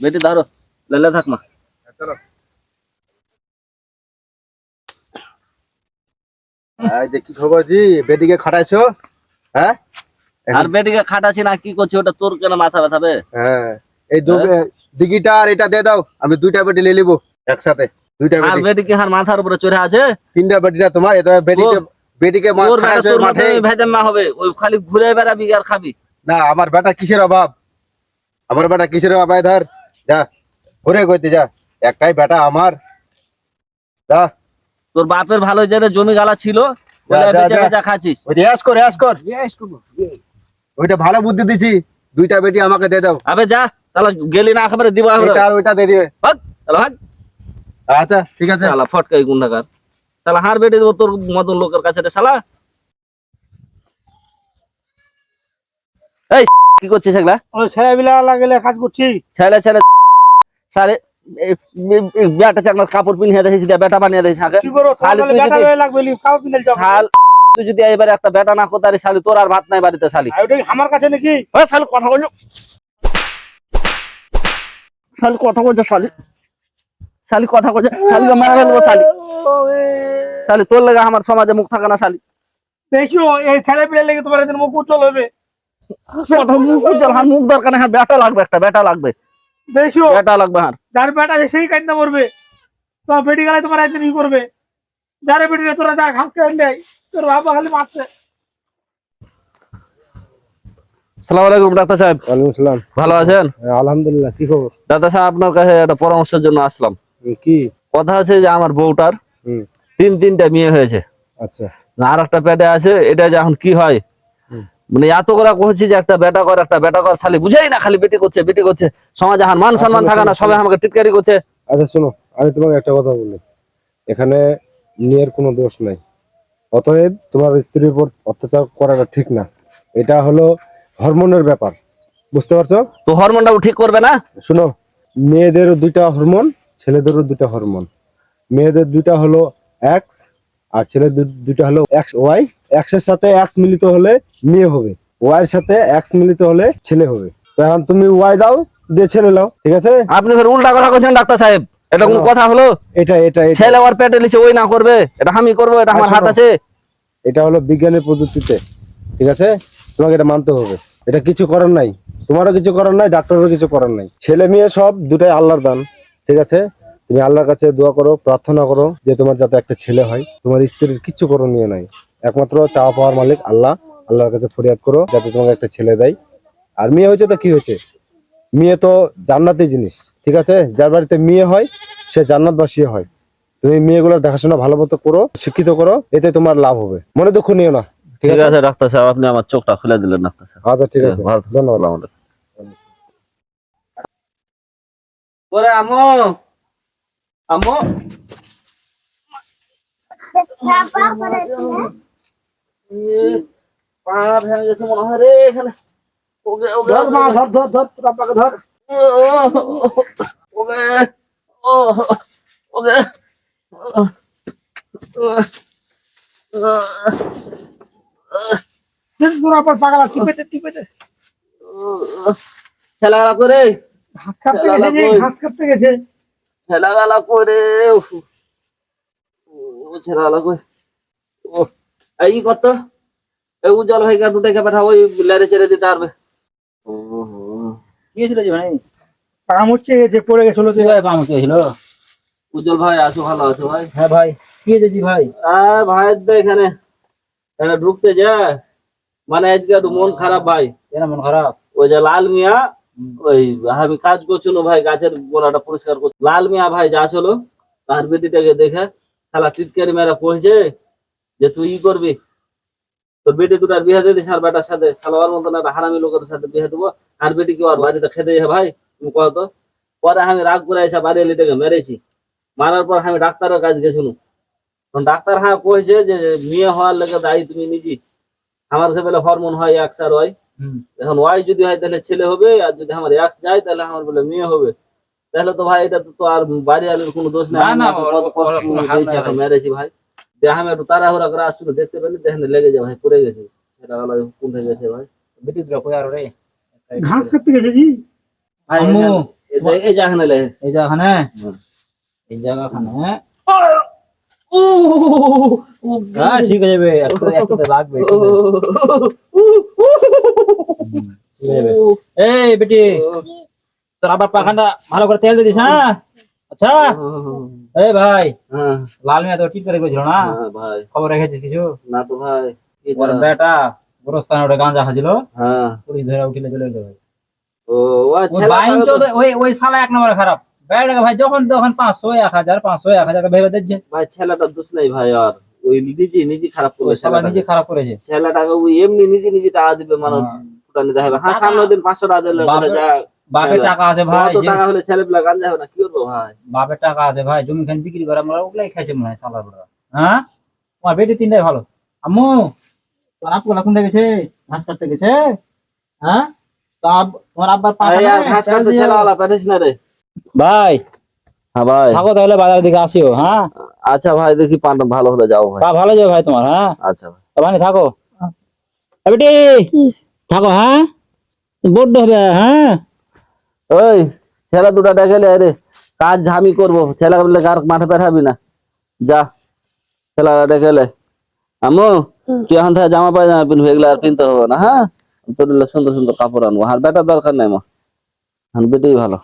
বেটি ধরো লেলে থাক মা। খবর জি? বেটিকে খাটাইছো? হ্যাঁ? আর বেটিকে খাটাছি না কি করছি? ওটা তোর কেন মাথা ব্যথাবে হ্যাঁ। এই দিঘিটা আর এটা দিয়ে দাও। আমি দুইটা বেটি নিয়ে নিবো একসাথে। দুইটা বেটি। হার মাথার উপরে চড়ে আছে? তিনটা বেটিটা তোমার এটা বেটিকে বেটিকে মা- তোর বেটা খাটাইছো তোর মাঠে। মতো না হবে। ওই খালি ঘুরে বেড়াবি আর খাবি। না আমার বেটা কিসের অভাব? আমার বেটা কিসের আয় ধর? যা ঘুরে কইতে যা। একটাই বেটা আমার। যা। তোর বাপের ভালো যে জমি গালা ছিল ওইটা যা, বেচে যা। বেচে খাচ্ছিস। রেস কর রেস কর। ওইটা ভালো বুদ্ধি দিছি। দুইটা বেটি আমাকে দিয়ে দাও। আবে যা তাহলে গেলি না একেবারে দিব আর ওইটা দিয়ে। দিবে ভাগ তাহলে ভাগ। আচ্ছা ঠিক আছে। শালা ফটকাই গুন্ডাকার তাহলে হার বেটে দেবো তোর মতন লোকের কাছে রে শালা। এই কি করছিস এগুলা ছেলেবিলা লাগলে কাজ করছি। ছেলে ছেলে সারে বেটা চাকলার কাপড় পিনিয়ে দেখেছি বেটা বানিয়ে দেখেছি আগে। শালি তুই যদি- এবারে একটা বেটা না কোতারি শালি তোর আর ভাত নাই বাড়িতে শালি। আমার কাছে নাকি? শালি কথা বলছো? শালি কথা বলছো শালি? শালি কথা বলছো শালি মারা দেবো শালি। শালি তোর লেগে আমার সমাজে মুখ থাকে না শালি। দেখিও এই ছেলে পিলে লেগে তোমার মুখ উজ্জ্বল হবে। মুখ উজ্জ্বল হার মুখ দরকার হ্যাঁ বেটা লাগবে একটা বেটা লাগবে। দেখিও বেটা লাগবে হার। যার বেটা আছে সেই কান্না করবে। তোমার বেটি গেলে তোমার একদিন ই করবে। যারে বেটি তোরা যা ঘাস খেয়ে তোর বাবা খালি মারছে। সালাম আলাইকুম ডাক্তার সাহেব। ওয়ালাইকুম আসসালাম ভালো আছেন? হ্যাঁ, আলহামদুলিল্লাহ কি খবর? ডাক্তার সাহেব আপনার কাছে একটা পরামর্শের জন্য আসলাম। কি? কথা আছে যে আমার বউটার তিন তিনটা মেয়ে হয়েছে। আচ্ছা। আর একটা পেটে আছে এটা যে এখন কি হয়। মানে এত করে কহছি যে একটা বেটা কর একটা বেটা কর খালি বুঝাই না খালি বেটি করছে বেটি করছে। সমাজে এখন মান সম্মান আসলে থাকে না সবাই আমাকে টিটকারি করছে। আচ্ছা শোনো আমি তোমাকে একটা কথা বলি। এখানে মেয়ের কোনো দোষ নাই। অতএব তোমার স্ত্রীর উপর অত্যাচার করাটা ঠিক না। এটা হলো হরমোনের ব্যাপার। বুঝতে পারছ? তো হরমোনটাও ঠিক করবে না? শোনো মেয়েদেরও দুইটা হরমোন ছেলেদেরও দুইটা হরমোন। মেয়েদের দুইটা হলো এক্স আর ছেলেদের দুইটা হলো এক্স ওয়াই এক্সের সাথে এক্স মিলিত হলে মেয়ে হবে। ওয়াই এর সাথে এক্স মিলিত হলে ছেলে হবে। তো এখন তুমি ওয়াই দাও দিয়ে ছেলে নাও ঠিক আছে? আপনি ফের উল্টা কথা করছেন ডাক্তার সাহেব। এটা কোন কথা হলো? এটা এটা এটা- ছেলে ওর পেটে লিছে ওই না করবে। এটা আমি করব এটা আমার হাত আছে। এটা হলো বিজ্ঞানের পদ্ধতিতে ঠিক আছে? তোমাকে এটা মানতে হবে। এটা কিছু করার নাই। তোমারও কিছু করার নাই ডাক্তারেরও কিছু করার নাই। ছেলে মেয়ে সব দুটাই আল্লাহর দান ঠিক আছে? তুমি আল্লাহর কাছে দোয়া করো প্রার্থনা করো যে তোমার যাতে একটা ছেলে হয়। তোমার স্ত্রীর কিচ্ছু করণীয় নাই। একমাত্র চাওয়া পাওয়ার মালিক আল্লাহ। আল্লাহর কাছে ফরিয়াদ করো যাতে তোমাকে একটা ছেলে দেয়। আর মেয়ে হয়েছে তো কি হয়েছে? মেয়ে তো জান্নাতি জিনিস ঠিক আছে? যার বাড়িতে মেয়ে হয় সে জান্নাতবাসী হয়। তুমি মেয়েগুলোর দেখাশোনা ভালো মতো করো শিক্ষিত করো এতে তোমার লাভ হবে। মনে দুঃখ নিও না ঠিক আছে? ডাক্তার সাহেব আপনি আমার চোখটা খুলে দিলেন ডাক্তার সাহেব আচ্ছা ঠিক আছে। ভালো ধন্যবাদ। ওরে আমো আমো পা গেছে মনে হয় ওকে ধর ধর ধর ধর ধর ও ওকে তোর করে। গেছে খেলাগালা করে। ও খেলাগালা করে। ও এই কত এই উজ্জ্বল ভাইকে দুটাকে পাঠাও ওই লেরে চেড়ে দিতে পারবে। কি হয়েছিল যে ভাই? পা মুচকে গেছে পড়ে গেছিল যে। উজ্জ্বল ভাই আছো ভালো আছো ভাই? হ্যাঁ ভাই কি হয়েছে জি ভাই? আর ভাই তো এখানে। এখানে ঢুকতে যা। মানে আজকে একটু মন খারাপ ভাই। কেন মন খারাপ? ওই যে লাল মিয়া ওই আমি কাজ করছিল ভাই গাছের গোড়াটা পরিষ্কার করছি লাল মিয়া ভাই যা ছিল তার বেটিটাকে দেখে খেলা টিটকারি মেরা পড়ছে। যে তুই ই করবি তোর বেটি দুটার বিয়ে দিয়ে দিস আর বেটার সাথে। সালোয়ার মতন একটা হারামি লোকের সাথে বিয়ে দেবো। আর বেটি কি আর বাড়িতে খেতে ভাই? তুমি কহ তো। পরে আমি রাগ করে এসে বাড়ি এলিটাকে মেরেছি। মারার পর আমি ডাক্তারের কাছে গেছিল তখন ডাক্তার হ্যাঁ কইছে যে মেয়ে হওয়ার লেগে দায়ী তুমি নিজে আমার কাছে বলে হরমোন হয় এক্স আর ওয়াই এখন ওয়াই যদি হয় তাহলে ছেলে হবে আর যদি আমার এক্স যায় তাহলে আমার বলে মেয়ে হবে। তাহলে তো ভাই এটা তো আর বাড়ি আলোর কোনো দোষ না, না, কত নাই মেরেছি ভাই। দেখ আমি একটু তাড়াহুড়া করে আসছিল দেখতে পেলি দেখে লেগে যায় ভাই পড়ে গেছে সেটা হলো কোনটা গেছে ভাই ঘাস কাঁপতে গেছে জি ভাই আম্মু। এখানে- এই যে- এই যে এখানে লে এই জায়গাখানে হুম। এই জায়গাখানে হ্যাঁ ঠিক হয়ে যাবে একটু একটু লাগবে ঠিক আছে। ঠিক হয়ে যাবে। এই বেটি তোর আবার পাখানটা ভালো করে তেল দিয়ে দিস হ্যাঁ আচ্ছা? এই ভাই হ্যাঁ। লাল মিয়া তো ঠিক করে গেছিল না? হ্যাঁ ভাই। খবর রেখেছিস কিছু? না তো ভাই ওর বেটা গোরস্থানে ওটা গাঁজা খাচ্ছিল হ্যাঁ। পুলিশ ধরে উঠিলে চলে গেল ভাই। ও ও বাইন চোদে- ওই ওই শালা এক নম্বরে খারাপ। বেটাকে ভাই যখন তখন পাঁচশো এক হাজার পাঁচশো এক হাজার ভেবে দিচ্ছে ভাই ছেলেটা দোষ নাই ভাই আর। ওই নিজে নিজে খারাপ করবে ওই নিজে। খারাপ করেছে। ছেলেটাকে ওই এমনি নিজে নিজে টাকা দিবে মানুষ হ্যাঁ। ফুটানি দেখাবে হ্যাঁ দিন পাঁচশো টাকা দিলে বাপের- টাকা আছে ভাই টাকা হলে ছেলে পেলা গান যাবে না কি করব ভাই? বাপের টাকা আছে ভাই জমি খান বিক্রি করে আমরা ওগুলাই খাইছে মনে হয় শালার বড় হ্যাঁ? তোমার বেটি তিনটাই ভালো। আম্মু তোমার আপু কোনটা গেছে? ঘাস কাটতে গেছে? হ্যাঁ? তোমার আব্বার পা ঘাস কাটতে না রে? ভাই। হ্যাঁ ভাই। থাকো তাহলে বাজার দিকে আসিও হ্যাঁ? আচ্ছা ভাই দেখি পানটা ভালো হলে যাও ভাই। ভালো যাবে ভাই তোমার হ্যাঁ? আচ্ছা ভাই। ভাই থাকো। বেটি! থাকো হ্যাঁ? বড্ড হবে হ্যাঁ? ওই ছেলে দুটা ডেকেলে আরে কাজ ঝামি করব। ছেলে বলে কার মাঠে পাঠাবি না? যা ছেলা ডেকেলে আমু তুই এখন থেকে জামা পায়জামা পিনবি এগুলো আর কিনতে হবে না হ্যাঁ? তোর সুন্দর সুন্দর কাপড় আনব। আর বেটার দরকার নাই মা। বেটেই ভালো।